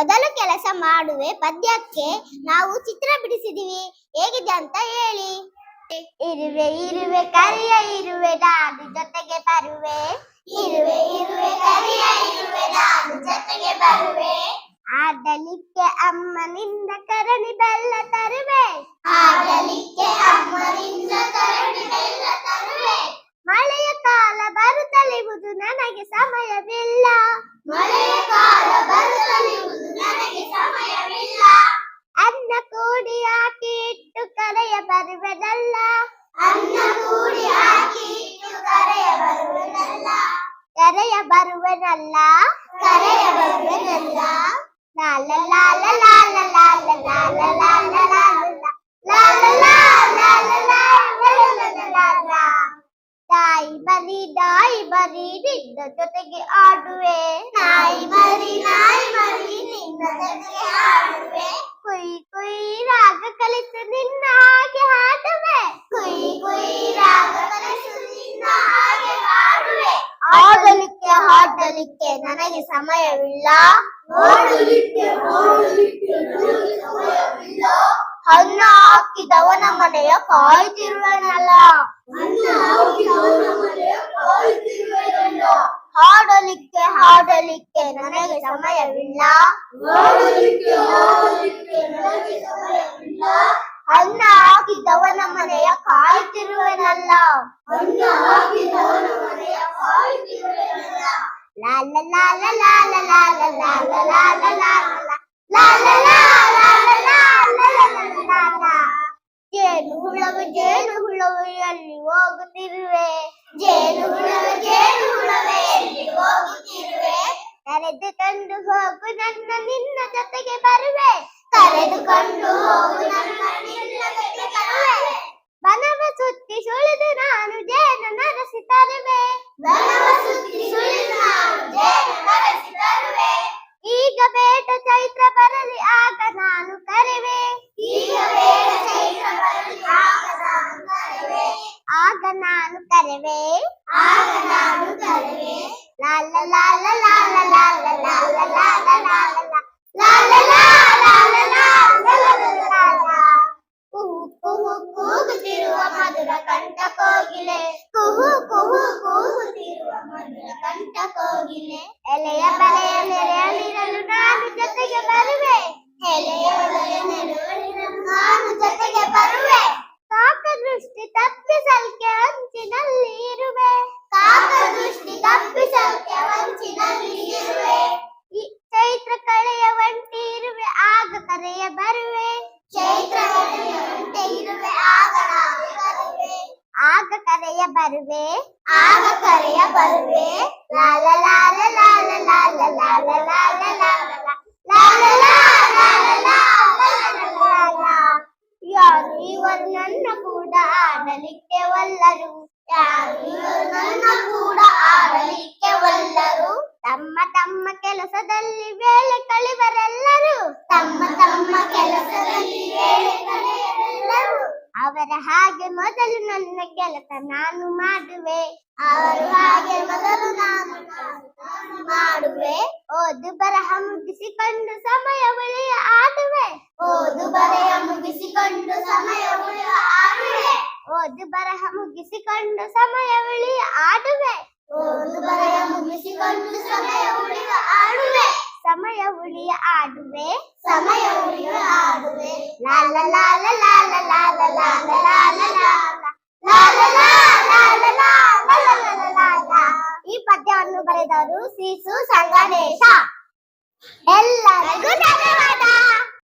ಮೊದಲು ಕೆಲಸ ಮಾಡುವೆ ಪದ್ಯಕ್ಕೆ ನಾವು ಚಿತ್ರ ಬಿಡಿಸಿದೀವಿ. ಹೇಗಿದೆ ಅಂತ ಹೇಳಿ. ಇರುವೆ ಇರುವೆ ಕರಿಯ ಇರುವೆ ನಾನು ಜೊತೆಗೆ ಬರುವೆ. ಇರುವೆ ಇರುವೆ ಕರಿಯ ಇರುವೆ ನಾನು ಜೊತೆಗೆ ಬರುವೆ. ಆಡಲಿಕ್ಕೆ ಅಮ್ಮನಿಂದ ಕರಣಿ ಬೆಲ್ಲ ತರುವೆ. ಆಡಲಿಕ್ಕೆ ಅಮ್ಮನಿಂದ ಕರಣಿ ಬೆಲ್ಲ ತರುವೆ. கரைய பருவன் அல்லா கரைய பருவன் அல்லா லால லால லால லால லால லால லால ಲಾಲ ತಾಯಿ ಮರಿ ನಾಯಿ ಮರಿ ನಿನ್ನ ಜೊತೆಗೆ ಆಡುವೆ ನಾಯಿ ಮರಿ ನಾಯಿ ಮರಿ ನಿನ್ನ ಜೊತೆಗೆ ಆಡುವೆ ಕುಯ್ ಕುಯ್ ರಾಗ ಕಲಿತು ನಿನ್ನ ಹಾಡಲಿಕ್ಕೆ ನನಗೆ ಸಮಯವಿಲ್ಲ. ಹಣ್ಣು ನನಗೆ ಸಮಯವಿಲ್ಲ. ಹಾಕಿದವನ ಮನೆಯ ಕಾಯ್ತಿರುವನಲ್ಲ. ಅನ್ನ ಹಾಕಿದವನ ಮನೆಯ ಕಾಯುತ್ತಿರುವೆನಲ್ಲ ಹಾಡಲಿಕ್ಕೆ ಹಾಡಲಿಕ್ಕೆ ನನಗೆ ಸಮಯವಿಲ್ಲ. ಹಾಡಲಿಕ್ಕೆ ಹಾಡಲಿಕ್ಕೆ ನನಗೆ ಸಮಯವಿಲ್ಲ. ಜೇನು ಹುಳವು ಜೇನು ಹುಳವು ಎಲ್ಲಿ ಹೋಗುತ್ತಿರುವೆ ಜೇನು ಹುಳವು ಜೇನು ಹುಳವೇ ಎಲ್ಲಿ ಹೋಗುತ್ತಿರುವೆ ಕರೆದುಕೊಂಡು ಹೋಗು ನನ್ನ ನಿನ್ನ ಜೊತೆಗೆ ಬರುವೆ ಕರೆದುಕೊಂಡು ಹೋಗು ನನ್ನ ನಿನ್ನ ಜೊತೆಗೆ ಬರುವೆ ಬನವ ಸುತ್ತಿ ಸುಳಿದು ನಾನು ಜೇನು ಕೂಗುತ್ತಿರುವ ಮಧುರ ಕಂಠ ಕೋಗಿಲೆ ಕುಹು ಕುಹು ಕೂಗುತ್ತಿರುವ ಮಧುರ ಕಂಠ ಕೋಗಿಲೆ ಎಲೆಯ ಬಲೆಯ ನೆರೆಯಲಿರಲು ನಾನು ಜೊತೆಗೆ ಬರುವೆ ಎಲೆಯ ಕರೆಯ ಬರುವೆ ಆಗ ಕರೆಯ ಬರುವೆ ಲಾಲ ಲಾಲ ಲಾಲ ಲಾಲ ಲಾಲ ಲಾಲ ಲಾಲ ಯಾರು ಇವರು ನನ್ನ ಕೂಡ ಆಡಲಿಕ್ಕೆ ವಲ್ಲರು ಯಾರು ನನ್ನ ಕೂಡ ಆಡಲಿಕ್ಕೆ ವಲ್ಲರು ತಮ್ಮ ತಮ್ಮ ಕೆಲಸದಲ್ಲಿ ವೇಳೆ ಕಳೆವರೆಲ್ಲರೂ ತಮ್ಮ ತಮ್ಮ ಕೆಲಸದಲ್ಲಿ ವೇಳೆ ಕಳೆಯ ಅವರ ಹಾಗೆ ಮೊದಲು ನನ್ನ ಕೆಲಸ ನಾನು ಮಾಡುವೆ. ಅವರು ಹಾಗೆ ಮೊದಲು ನಾನು ಮಾಡುವೆ. ಓದು ಬರಹ ಮುಗಿಸಿಕೊಂಡು ಸಮಯ ಉಳಿಯ ಆಡುವೆ ಓದು ಬರಹ ಮುಗಿಸಿಕೊಂಡು ಸಮಯ ಉಳಿಯ ಆಡುವೆ ಓದು ಬರಹ ಮುಗಿಸಿಕೊಂಡು ಸಮಯ ಉಳಿಯ ಆಡುವೆ ಓದು ಬರಹ ಮುಗಿಸಿಕೊಂಡು ಸಮಯ ಉಳಿಯ ಆಡುವೆ ಸಮಯ ಉಳಿಯ ಆಡುವೆ ಸಮಯ ಉಳಿಯ ಆಡುವೆ ಲಾಲ ಲಾಲ.